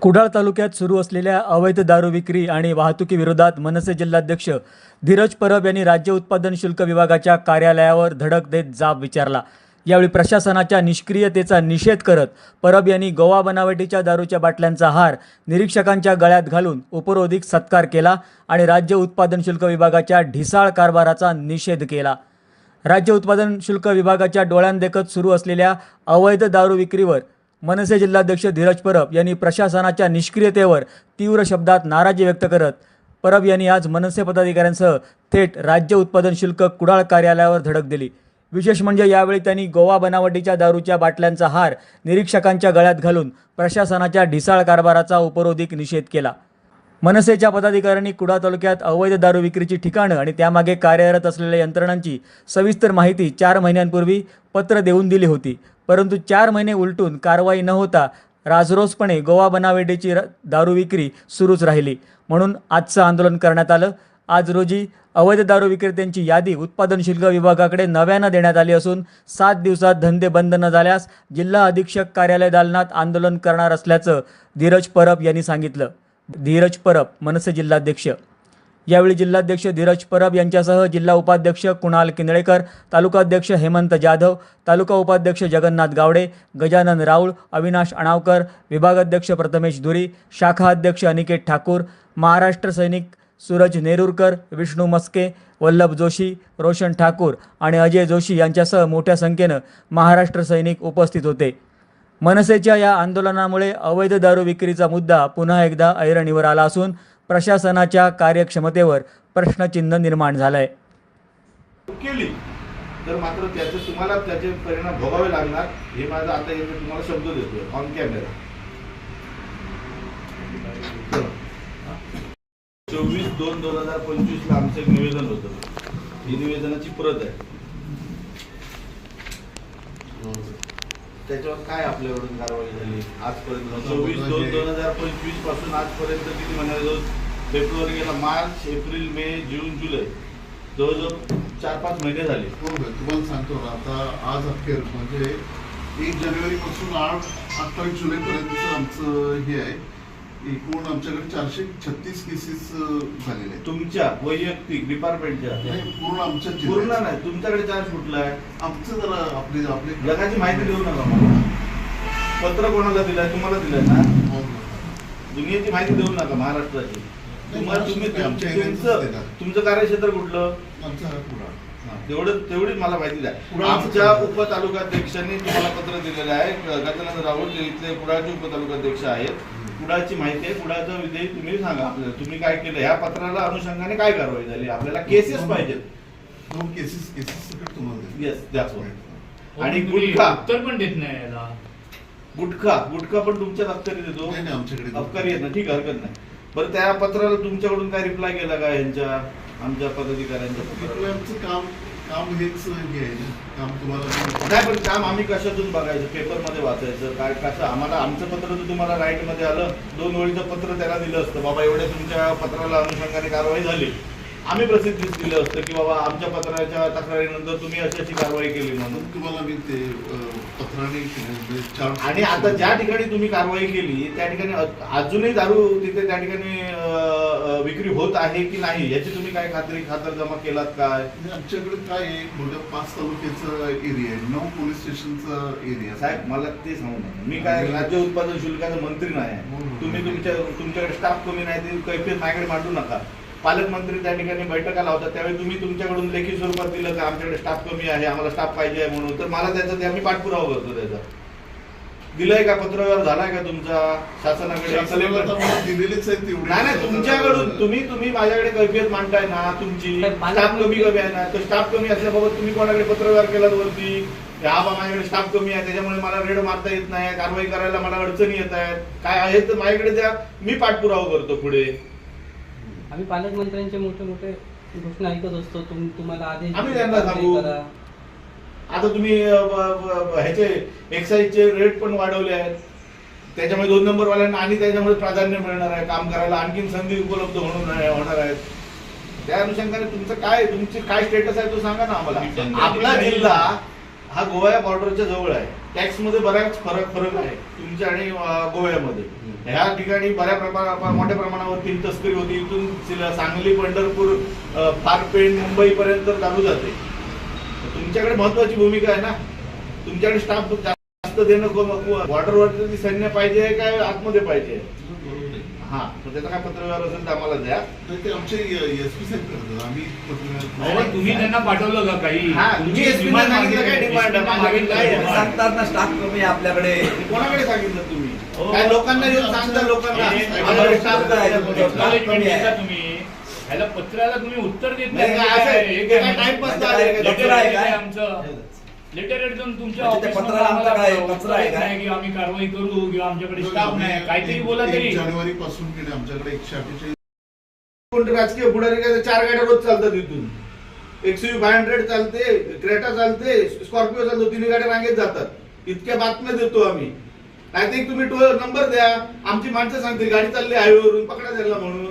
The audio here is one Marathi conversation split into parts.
कुडाळ तालुक्यात सुरू असलेल्या अवैध दारू विक्री आणि वाहतुकीविरोधात मनसे जिल्हाध्यक्ष धीरज परब यांनी राज्य उत्पादन शुल्क विभागाच्या कार्यालयावर धडक देत जाब विचारला. यावेळी प्रशासनाच्या निष्क्रियतेचा निषेध करत परब यांनी गोवा बनावटीच्या दारूच्या बाटल्यांचा हार निरीक्षकांच्या गळ्यात घालून उपरोधिक सत्कार केला आणि राज्य उत्पादन शुल्क विभागाच्या ढिसाळ कारभाराचा निषेध केला. राज्य उत्पादन शुल्क विभागाच्या डोळ्यांदेखत सुरू असलेल्या अवैध दारू विक्रीवर मनसे जिल्हाध्यक्ष धीरज परब यांनी प्रशासनाच्या निष्क्रियतेवर तीव्र शब्दात नाराजी व्यक्त करत परब यांनी आज मनसे पदाधिकाऱ्यांसह थेट राज्य उत्पादन शुल्क कुडाळ कार्यालयावर धडक दिली. विशेष म्हणजे यावेळी त्यांनी गोवा बनावटीच्या दारूच्या बाटल्यांचा हार निरीक्षकांच्या गळ्यात घालून प्रशासनाच्या ढिसाळ कारभाराचा उपरोधिक निषेध केला. मनसेच्या पदाधिकाऱ्यांनी कुडा तालुक्यात अवैध दारू विक्रीची ठिकाणं आणि त्यामागे कार्यरत असलेल्या यंत्रणांची सविस्तर माहिती चार महिन्यांपूर्वी पत्र देऊन दिली होती. परंतु चार महिने उलटून कारवाई न होता राजरोसपणे गोवा बनावेडीची र- दारू विक्री सुरूच राहिली. म्हणून आजचं आंदोलन करण्यात आलं. आज रोजी अवैध दारू विक्रेत्यांची यादी उत्पादन शुल्क विभागाकडे नव्यानं देण्यात आली असून सात दिवसात धंदे बंद न झाल्यास जिल्हा अधीक्षक कार्यालय दालनात आंदोलन करणार असल्याचं धीरज परब यांनी सांगितलं. धीरज परब मनसे जिल्हाध्यक्ष यावेळी जिल्हाध्यक्ष धीरज परब यांच्यासह जिल्हा उपाध्यक्ष कुणाल किंदळेकर तालुकाध्यक्ष हेमंत जाधव तालुका उपाध्यक्ष जगन्नाथ गावडे गजानन राऊळ अविनाश अणावकर विभागाध्यक्ष प्रथमेश धुरी शाखा अध्यक्ष अनिकेत ठाकूर महाराष्ट्र सैनिक सूरज नेरुरकर विष्णू मस्के वल्लभ जोशी रोशन ठाकूर आणि अजय जोशी यांच्यासह मोठ्या संख्येनं महाराष्ट्र सैनिक उपस्थित होते. मनसेच्या या आंदोलनामुळे अवैध दारू विक्रीचा मुद्दा पुन्हा एकदा ऐरणीवर आला असून प्रशासनाच्या कार्यक्षमतेवर प्रश्नचिन्ह निर्माण झालं आहे केली तर मात्र त्याचे तुम्हाला त्याचे परिणाम भोगावे लागणार हे माझं आता इथे तुम्हाला शब्द देतोय ऑन कॅमेरा चोवीस दोन दोन हजार पंचवीस ला आमचं एक निवेदन होतं. ही निवेदनाची प्रत आहे. त्याच्यावर काय आपल्याकडून कारवाई झाली? आजपर्यंत चोवीस दोन दोन हजार पंचवीसपासून आजपर्यंत किती महिने फेब्रुवारी गेला मार्च एप्रिल मे जून जुलै. जवळजवळ चार पाच महिने झाले. हो? तुम्हाला सांगतो ना आता आज अखेर म्हणजे एक जानेवारी पासून आठ अठ्ठावीस जुलै पर्यंत आमचं हे आहे. एकूण आमच्याकडे चारशे छत्तीस केसेस झालेले आहेत. तुमच्या वैयक्तिक डिपार्टमेंटच्या नाही, पूर्ण आमच्या पूर्ण जिल्ह्यात. नाही तुमच्याकडे चार्ज कुठला आहे? आमचं जरा आपले आपले. जगाची माहिती देऊ नका मला. पत्र कोणाला दिलंय तुम्हाला दिलंय ना? हो, दुनियेची माहिती देऊ नका महाराष्ट्राची. तुम्हाला तुम्ही नाही, आमच्या एरियातच तुमचं देणार. तुमचं कार्यक्षेत्र कुठलं? आमचा हा पुरा तेवढं तेवढीच मला माहिती द्या. आमच्या उपतालुकाध्यक्षांनी तुम्हाला पत्र दिलेलं आहे. गजानंद राऊत जे इथले कुडाळचे उपतालुकाध्यक्ष आहेत. कुडाळची माहिती आहे कुडाळचा विषयी तुम्ही सांगा आपल्याला. तुम्ही काय केलं? ह्या पत्राला अनुषंगाने काय कारवाई झाली? आपल्याला केसेस पाहिजेत. दोन केसेस केसेस सगळं तुम्हाला देतो. येस द्याच आणि तुम्ही गुटखा. उत्तर पण देत नाही याला. गुटखा. गुटखा पण तुमच्याच अबकारी देतो नाही, नाही, आमच्याकडे अबकारी येत ना ठीक आहे, हरकत नाही. बरं त्या पत्राला तुमच्याकडून काय रिप्लाय केला का यांच्या आमच्या पदाधिकाऱ्यांच्या पत्राला? आमचं काम काम हेच हे आहे. ना काम तुम्हाला नाही पण काम आम्ही कशातून बघायचं? पेपरमध्ये वाचायचं. काय कसं? आम्हाला आमचं पत्र तर तुम्हाला राईटमध्ये आलं. दोन ओळीचं पत्र त्याला दिलं असतं. बाबा एवढ्या तुमच्या पत्राला अनुषंगाने कारवाई झाली. आम्ही प्रसिद्धीस दिलं असतं की बाबा आमच्या पत्राच्या तक्रारीनंतर तुम्ही अशी अशी कारवाई केली म्हणून. तुम्हाला मी ते पत्राने म्हणजे आणि आता ज्या ठिकाणी तुम्ही कारवाई केली त्या ठिकाणी अजूनही दारू तिथे त्या ठिकाणी विक्री होत आहे की नाही याची तुम्ही काय खात्री खातर जमा केलात काय? आमच्याकडे काय आहे मोठ्या पाच तालुक्याचा एरिया आहे नऊ पोलीस स्टेशनचा एरिया आहे. साहेब मला ते सांगू नका. मी काय राज्य उत्पादन शुल्काचा मंत्री नाही आहे. तुम्ही तुमच्या तुमच्याकडे स्टाफ कमी नाही ते कैफियत माझ्याकडे मांडू नका. पालकमंत्री त्या ठिकाणी बैठका लावतात त्यावेळी तुम्ही तुमच्याकडून लेखी स्वरूपात दिलं का आमच्याकडे स्टाफ कमी आहे आम्हाला स्टाफ पाहिजे आहे म्हणून. तर मला त्याचा आम्ही पाठपुरावा करतो त्याचा. दिलंय का पत्रव्यवहार झालाय का तुमचा शासनाकडे? दिलेलेच तेवढे. नाही नाही तुमच्याकडून तुम्ही तुम्ही माझ्याकडे कैफियत मांडताय ना तुमची स्टाफ कमी कमी आहे ना तर स्टाफ कमी असल्याबाबत तुम्ही कोणाकडे पत्रव्यवहार केलात वरती? हा बा माझ्याकडे स्टाफ कमी आहे त्याच्यामुळे मला रेड मारता येत नाही कारवाई करायला मला अडचणी येत आहेत. काय आहे तर माझ्याकडे द्या मी पाठपुरावा करतो पुढे. आम्ही पालकमंत्र्यांचे मोठे मोठे घोषणा ऐकत असतो तुम तुम्हाला आदेश आम्ही त्यांना सांगू. आता तुम्ही ह्याचे एक्साईजचे रेट पण वाढवले आहेत. त्याच्यामुळे दोन नंबर वाल्यांना आणि त्याच्यामुळे प्राधान्य मिळणार आहे. काम करायला आणखीन संधी उपलब्ध होणार आहे- होणार आहेत. त्या अनुषंगाने तुमचं काय तुमची काय स्टेटस आहे तो सांगा ना आम्हाला. आपला जिल्हा हा गोवा बॉर्डरच्या जवळ आहे. टॅक्समध्ये बराच फरक फरक आहे. तुमच्या आणि गोव्यामध्ये. ह्या ठिकाणी बऱ्या प्रमाणात मोठ्या प्रमाणावर तीन तस्करी होती. इथून सांगली पंढरपूर अ, फारपेण मुंबई पर्यंत दारू जाते. तुमच्याकडे महत्वाची भूमिका आहे ना? तुमच्याकडे स्टाफ जास्त देणं बॉर्डरवरती सैन्य पाहिजे काय आतमध्ये पाहिजे हा तर त्याचा काय पत्रव्यवहार असेल तर आम्हाला द्या. ते आमचे एस पी साहेब करतात. आम्ही तुम्ही त्यांना पाठवलं का काही? हा, तुम्ही सांगितलं काय? मागे- सांगतात ना स्टाफ कमी आहे आपल्याकडे. कोणाकडे सांगितलं तुम्ही? हो. काय लोकांना येऊन सांगता लोकांना? स्टाफ काय आहे? तुम्ही ह्याला पत्राला तुम्ही उत्तर देत नाही, नाही काय असं आहे? हे काय काय टाइमपास म्हणजे चालू आहे का? लेटर आहे काय? आमचं लेटर एकदम तुमच्या म्हणजे त्या ऑफिसमध्ये पत्राला आमचं आम्हाला काय? उत्तर पत्र आहे येत काय? नाही की आम्ही कारवाई करू किंवा आमच्याकडे स्टाफ नाही काहीतरी बोला तरी जानेवारी पासून आमच्याकडे एकशे अठ्ठेचाळीस कोणते राजकीय पुढारी काय चार गाड्या रोज चालतात इथून एक्सयू फाय हंड्रेड चालते क्रेटा चालते स्कॉर्पिओ चालतो तिन्ही गाड्या रांगेत जातात इतक्या बातम्या देतो आम्ही नाही ते तुम्ही टोल नंबर द्या आमची माणसं सांगतील गाडी चालली हायवेवरून पकडा त्याला म्हणून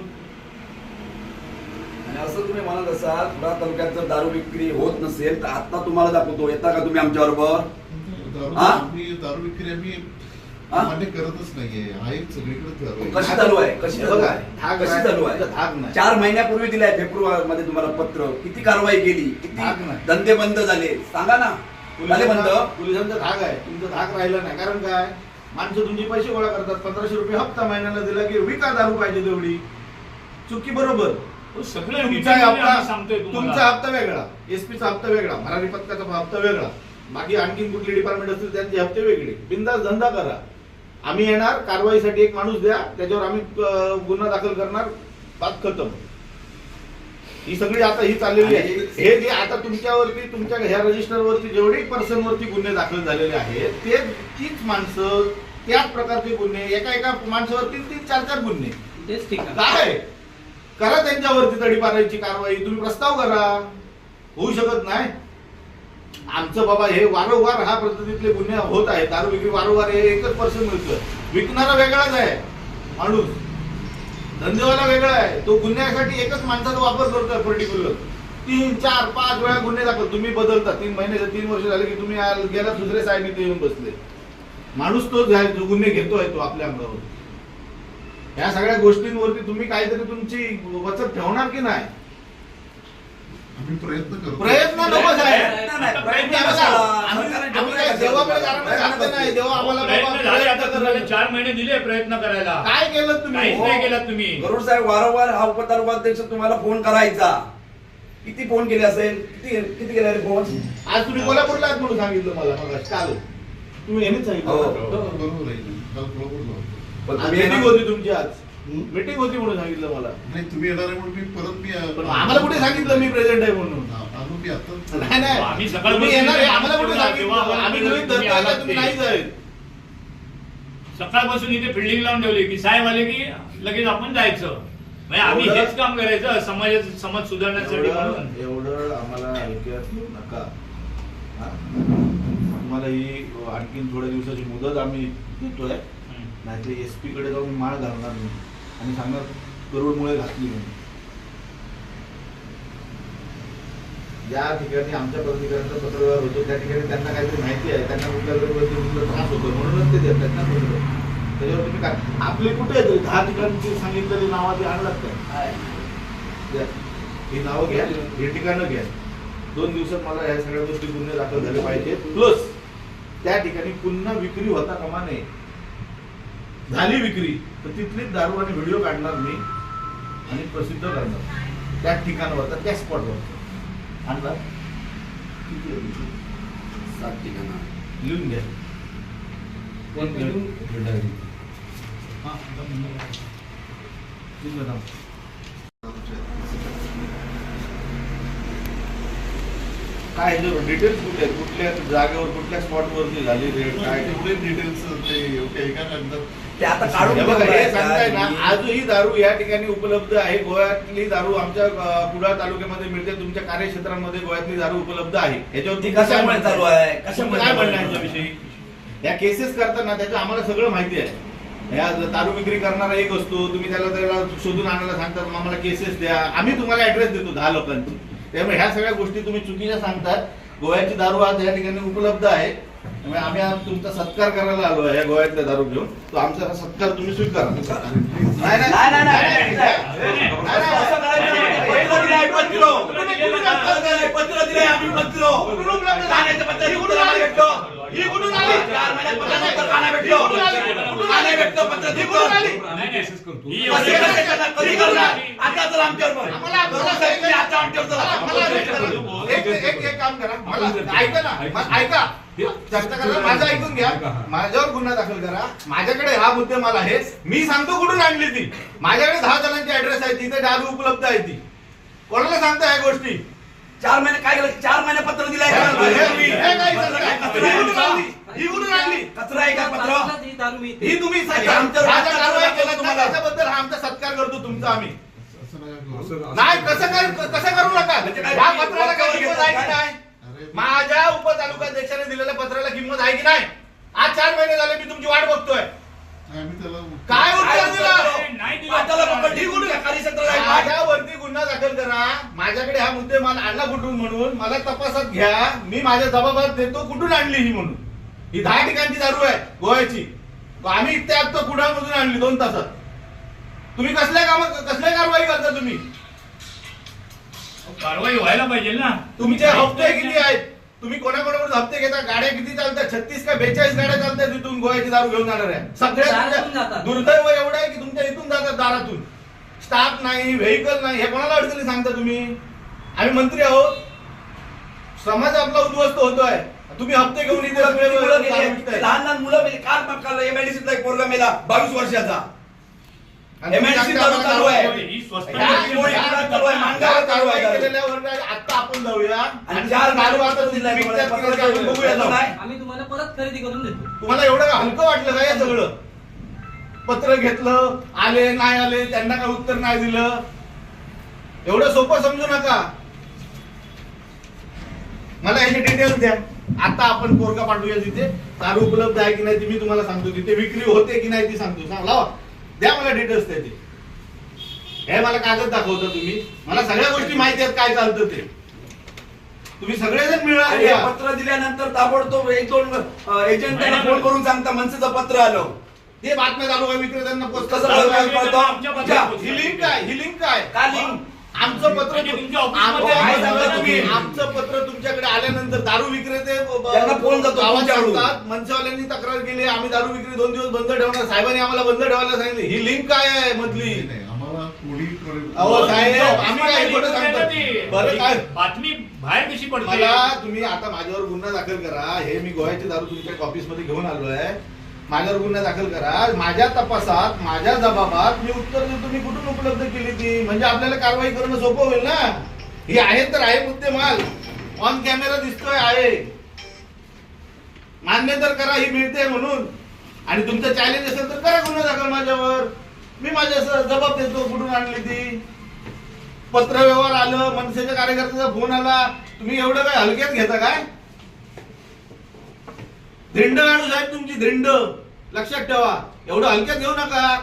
आणि असं तुम्ही म्हणत असाल पुरा तालुक्यात जर दारू विक्री होत नसेल तर आता तुम्हाला दाखवतो. येता का तुम्ही आमच्या बरोबर दारू हा? विक्री आम्ही हा? मान्य करतच नाहीये. आहे सगळीकडे. कशी चालू आहे? कशी हे बघा, कशी नाही, चालू आहे. चार महिन्यापूर्वी दिलाय फेब्रुवारी मध्ये तुम्हाला पत्र. किती कारवाई केली? किती. धंदे बंद झाले? सांगा ना. झाले बंद? पोलिसांचा पोलिसांचा धाक आहे. तुमचा धाक राहिला नाही. कारण काय? माणसं तुमचे पैसे गोळा करतात. पंधराशे रुपये हप्ता महिन्याला दिला की विका दारू पाहिजे तेवढी. चुकी बरोबर. सगळं तुमचा हप्ता सांगतोय तुमचा हप्ता वेगळा. एसपीचा हप्ता वेगळा. भरारी पथकाचा हप्ता वेगळा. बाकी आणखीन कुठली डिपार्टमेंट असतील त्यांचे हप्ते वेगळे. बिंदास धंदा करा. आम्ही येणार कारवाईसाठी एक माणूस द्या. त्याच्यावर आम्ही गुन्हा दाखल करणार. बात खतम. ही सगळी आता ही चाललेली आहे. हे जे आता तुमच्यावरती तुमच्या ह्या रजिस्टरवरती जेवढे पर्सन वरती गुन्हे दाखल झालेले आहेत ते तीच माणसं त्याच प्रकारचे गुन्हे एका एका माणसावर तीन चार चार गुन्हे. तेच ठीक आहे. काय? करा त्यांच्यावरती तडी तडीपाराची कारवाई. तुम्ही प्रस्ताव करा. होऊ शकत नाही. आमचं बाबा हे वारंवार हा पद्धतीतले गुन्हे होत आहेत. दारू विक्री वारंवार हे एकच पर्सन मिळतं. विकणारा वेगळाच आहे. माणूस. धंदेवाला वेगळा आहे. तो गुन्ह्यासाठी एकच माणसाचा वापर करतोय पर्टिक्युलर. तीन चार पाच वेळा गुन्हे दाखल तुम्ही बदलता. तीन महिने तीन वर्ष झाले की तुम्ही गेला दुसरे साहेब इथे येऊन बसले. माणूस तोच जो गुन्हे घेतोय तो आपल्या अंगावर. या सगळ्या गोष्टींवरती तुम्ही काहीतरी तुमची वचक ठेवणार की नाही? आम्ही प्रयत्न करतो. प्रयत्न नको साहेब. करा. चार महिने दिले प्रयत्न करायला. काय केलं तुम्ही. काहीच नाही केलं तुम्ही. गरुड साहेब वारंवार हा उपतालुकाध्यक्ष तुम्हाला फोन करायचा. किती फोन केले असेल? किती किती केले रे फोन? आज तुम्ही कोल्हापूरला आहात म्हणून सांगितलं मला मग काल तुम्ही यांनीच हो. सांगितलं बरोबर आहे काल कोल्हापूरला होतो. पण तुम्ही मीटिंग येणार- होती तुमची आज. मीटिंग होती म्हणून सांगितलं मला. नाही तुम्ही येणार आहे म्हणून मी परत मी पण आम्हाला कुठे सांगितलं मी प्रेझेंट आहे म्हणून? हा, आलो मी आता नाही नाही. आम्ही सकाळपासून तुम्ही येणार आहे, इथे आम्हाला कुठे तेव्हा- सांगितलं? तेव्हा आम्ही तुम्ही गृहीत धरताय का आलात तुम्ही ते. सकाळपासून इथे फिल्डिंग लावून ठेवली की साहेब आले की लगेच आपण जायचं. म्हणजे आम्ही एवढं- हेच काम करायचं समाज समाज सुधारण्यासाठी एवढं म्हणून. एवढं आम्हाला घेऊ नका. हा? तुम्हाला ही आणखीन थोड्या दिवसाची मुदत आम्ही देतोय. नाहीतर एस पी कडे जाऊन माळ घालणार नाही. आणि सांगणार करोडमुळे घातली म्हणून. ज्या ठिकाणी आमच्या प्रतिकारांचा पत्रव्यवहार होतो त्या ठिकाणी त्यांना काहीतरी माहिती आहे. त्यांना कुठल्या गोष्टीचा त्रास होतो म्हणूनच ते देतात ना पत्र त्याच्यावर तुम्ही काय आपले कुठे आहेत? दहा ठिकाणची सांगितलेली नावं ती आणलात काय. ही नावं घ्या हे ठिकाणं घ्या. दोन दिवसात मला या सगळ्या गोष्टी गुन्हे दाखल झाले पाहिजेत प्लस त्या ठिकाणी पुन्हा विक्री होता कामा नये. झाली विक्री तर तिथलीच दारू आणि व्हिडिओ काढणार मी आणि प्रसिद्ध करणार. त्या ठिकाणावर त्या स्पॉटवर आणला किती आहे? सात ठिकाणं. लिहून घ्या. काय डिटेल्स कुठे आहेत? कुठल्या जागेवर कुठल्या स्पॉटवरती झाली रेड? काय कुठले डिटेल्स ते योग्य आहे का नंतर. ते आता काढून बघा, हे ठेवलंय सांगताय ना का? आजही दारू या ठिकाणी उपलब्ध आहे. गोव्यातली दारू आमच्या कुडाळ तालुक्यामध्ये मिळते. तुमच्या कार्यक्षेत्रामध्ये गोव्यातली दारू उपलब्ध आहे. याच्यावर ती तुमचं काय कशामुळे चालू आहे? कशामुळे काय म्हणणं? आहे याच्याविषयी? या केसेस करताना त्याचं आम्हाला सगळं माहिती आहे. या दारू विक्री करणारा एक असतो. तुम्ही त्याला त्याला शोधून आणायला सांगतात आम्हाला केसेस द्या. आम्ही तुम्हाला ऍड्रेस देतो दहा लोकांची. त्यामुळे ह्या सगळ्या गोष्टी तुम्ही चुकीच्या सांगतात गोव्याची दारू आज या ठिकाणी उपलब्ध आहे त्यामुळे आम्ही आज तुमचा सत्कार करायला आलो आहे या गोव्यातल्या दारू घेऊन तो आमचा सत्कार तुम्ही स्वीकारा नाही नाही, नाही, नाही, आलं? ही? कधी करणार? आता चला आमच्यावर आता आमच्यावर एक एक एक काम करा मला ऐका ना ऐका चर्चा करा माझं ऐकून घ्या माझ्यावर गुन्हा दाखल करा माझ्याकडे हा मुद्देमाल आहे मी सांगतो कुठून आणली ती माझ्याकडे दहा जणांची ऍड्रेस आहे तिथे दारू उपलब्ध आहे ती कोणाला सांगता या गोष्टी चार महिने काय केलं चार महिने पत्र दिलंय हे-? हे- हे- हे काय सांगताय? काय? कचरा ही आहे का? पत्र ही दारू मिळते ही तुम्ही कारवाई केला तुम्हाला. त्याच्याबद्दल हा आमचा सत्कार करतो तुमचा आम्ही. नाही कसं कर कसं करू नका म्हणजे काय? या पत्राला काय वाक्यावर किंमत आहे की नाही माझ्या उपतालुकाध्यक्षाने दिलेल्या पत्राला किंमत आहे की नाही आज चार महिने झाले मी तुमची वाट बघतोय काय काय उत्तर दिलं? नाही दिलं. पकड ही आहे? माझ्यावरती गुन्हा दाखल करा माझ्याकडे हा मुद्दे मला आणला कुठून म्हणून मला तपासात घ्या मी माझ्या जबाबात देतो कुठून आणली ही म्हणून ही दहा ठिकाणची दारू आहे गोव्याची. आम्ही इथे आता कुडाळमधून आणली दोन तासात. तुम्ही कसल्या काम कसल्या कारवाई करता तुम्ही? कारवाई व्हायला पाहिजे ना. तुमचे हप्ते किती आहेत? तुम्ही कोणाकोणाकडून हप्ते घेता? गाड्या किती चालतात? छत्तीस का बेचाळीस गाड्या चालतात तिथून गोव्याची दारू घेऊन जाणार आहे सगळ्या जातात. दुर्दैव एवढं आहे की तुमच्या इथून जातात दारातून. स्टाफ नाही व्हेकल नाही हे कोणाला अडचणी सांगता तुम्ही? आम्ही मंत्री आहोत. समाज आपला उद्ध्वस्त होतोय. तुम्ही हप्ते घेऊन इथे मुलं गेली. लहान लहान मुलं मेली काल काल एमआयडीसीतला एक पोरगा मेला. बावीस वर्षाचा. ही. आम्ही तुम्हाला परत खरेदी करून देतो. तुम्हाला एवढं हलकं वाटलं का हे सगळं? पत्र घेतलं आले नाही आले त्यांना काय उत्तर नाही दिलं? एवढं सोपं समजू नका. मला याचे डिटेल्स द्या. आता आपण पोरगा पाठवूया तिथे. दारू उपलब्ध आहे की नाही ते मी तुम्हाला सांगतो. तिथे विक्री होते की नाही ती सांगतो. सांग लावा. द्या मला डिटेल्स त्याचे हे मला कागद दाखवता तुम्ही. मला सगळ्या गोष्टी माहिती आहेत काय चालतं ते. तुम्ही सगळेजण मिळाले. पत्र दिल्यानंतर ताबडतोब एक दोन एजंट त्यांना फोन करून सांगता. मनसेचं पत्र आलं. ते बातम्या चालू आहे विक्रेत्यांना पोस्ट कसं ही लिंक काय ही लिंक काय काय link? आमचं पत्र तुमच्या ऑफिसमध्ये आमचं- पत्र- तुमच्याकडे आल्यानंतर दारू विक्रेते फोन मनसेवाल्यांनी तक्रार केली आम्ही दारू विक्री दोन दिवस बंद ठेवणार. साहेबांनी आम्हाला बंद ठेवायला सांगितली. ही लिंक काय आहे मधली? बातमी बाहेर कशी पडते? मला तुम्ही आता माझ्यावर गुन्हा दाखल करा. हे मी गोव्याची दारू तुमच्या ऑफिसमध्ये घेऊन आलो आहे माझ्यावर गुन्हा दाखल करा. माझ्या तपासात माझ्या जबाबात मी उत्तर देतो मी कुठून उपलब्ध केली ती? म्हणजे आपल्याला कारवाई करणं सोपं होईल ना? ही आहे तर आहे मुद्दे माल ऑन कॅमेरा दिसतोय आहे. मान्य तर करा ही मिळते म्हणून. आणि तुमचं चॅलेंज असेल तर करा गुन्हा दाखल माझ्यावर. मी माझ्या जबाब देतो कुठून आणली ती? पत्र व्यवहार आलं मनसेच्या कार्यकर्त्याचा फोन आला. तुम्ही एवढं काय हलक्यात घेता काय? धिंड काढू साहेब तुमची धिंड लक्षात ठेवा. एवढं हलक्यात घेऊ नका.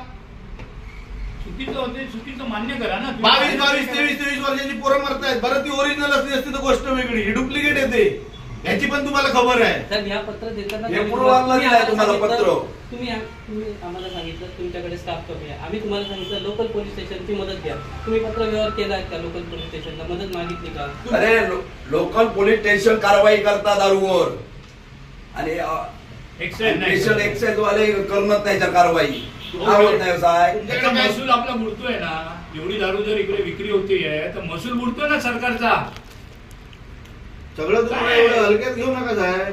चुकीचं होते चुकीचं मान्य करा ना. बावीस बावीस तेवीस तेवीस वर्षाची पोरं मरतायत. बरं ती ओरिजिनल असली असती तर गोष्ट वेगळी. ही डुप्लिकेट येते. याची पण तुम्हाला खबर आहे. साहेब पत्र देताना हे तुम्ही- आम्हाला तुम्हाला सांगितलं- पत्र. तुम्ही आम- तुम्ही आम्हाला सांगितलं तुमच्याकडे स्टाफ कमी आहे. आम्ही तुम्हाला सांगितलं लोकल पोलीस स्टेशनची मदत घ्या. तुम्ही पत्र व्यवहार केला का लोकल पोलीस स्टेशनला मदत मागितली का? अरे लोकल पोलीस स्टेशन कारवाई करतात दारूवर. आणि. स्पेशल एक्साइज वाले करणार नाही कारवाई. नाही साहेब. त्याचा महसूल आपला बुडतोय ना. एवढी दारू जर इकडे विक्री होतीये तर महसूल बुडतोय ना सरकारचा. सगळं तुम्हाला एवढं हलक्यात घेऊ नका साहेब.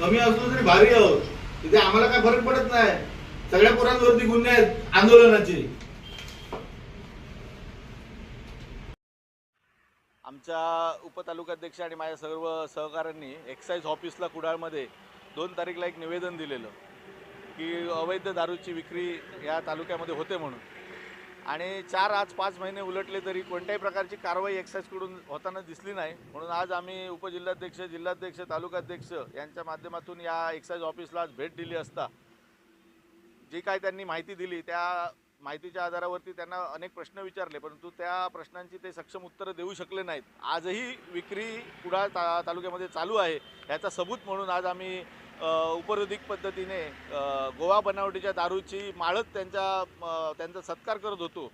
कमी असलो तरी भारी आहोत. तिथे आम्हाला काय फरक पडत नाही. सगळ्या पोरांवरती गुन्हे आहेत आंदोलनाचे. आमच्या उपतालुकाध्यक्ष आणि माझ्या सर्व सहकाऱ्यांनी एक्साईज ऑफिसला कुडाळमध्ये दोन तारीखला एक निवेदन दिलेलं की अवैध दारूची विक्री या तालुक्यामध्ये होते म्हणून. आणि चार आज पाच महिने उलटले तरी कोणत्याही प्रकारची कारवाई एक्साईजकडून होताना दिसली नाही. म्हणून आज आम्ही उपजिल्हाध्यक्ष जिल्हाध्यक्ष तालुकाध्यक्ष यांच्या माध्यमातून या एक्साईज ऑफिसला आज भेट दिली असता. जी काय त्यांनी माहिती दिली त्या माहितीच्या आधारावरती त्यांना अनेक प्रश्न विचारले परंतु त्या प्रश्नांची ते सक्षम उत्तरं देऊ शकले नाहीत. आजही विक्री कुडाळ ता तालुक्यामध्ये चालू आहे. याचा सबूत म्हणून आज आम्ही उपरोधिक पद्धतीने गोवा बनावटीच्या दारूची माळत त्यांच्या त्यांचा सत्कार करत होतो.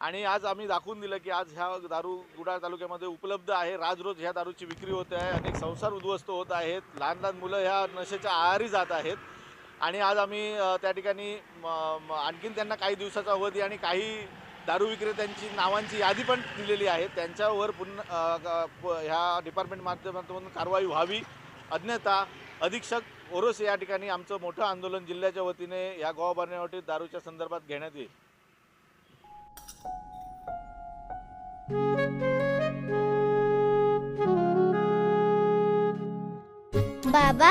आणि आज आम्ही दाखवून दिलं की आज ह्या दारू गुडाळ तालुक्यामध्ये उपलब्ध आहे. राज रोज ह्या दारूची विक्री होते आहे. अनेक संसार उद्ध्वस्त होत आहेत. लहान लहान मुलं ह्या नशेच्या आहारी जात आहेत. आणि आज आम्ही त्या ठिकाणी आणखीन त्यांना काही दिवसाचा अवधी आणि काही दारू विक्रेत्यांची नावांची यादी पण दिलेली आहे. त्यांच्यावर पुन्हा ह्या डिपार्टमेंट माध्यमातून कारवाई व्हावी. अन्यथा अधीक्षक ओरोस या ठिकाणी आमचं मोठं आंदोलन जिल्ह्याच्या वतीने या गोवा बनावटी दारूच्या संदर्भात घेण्यात येईल. बाबा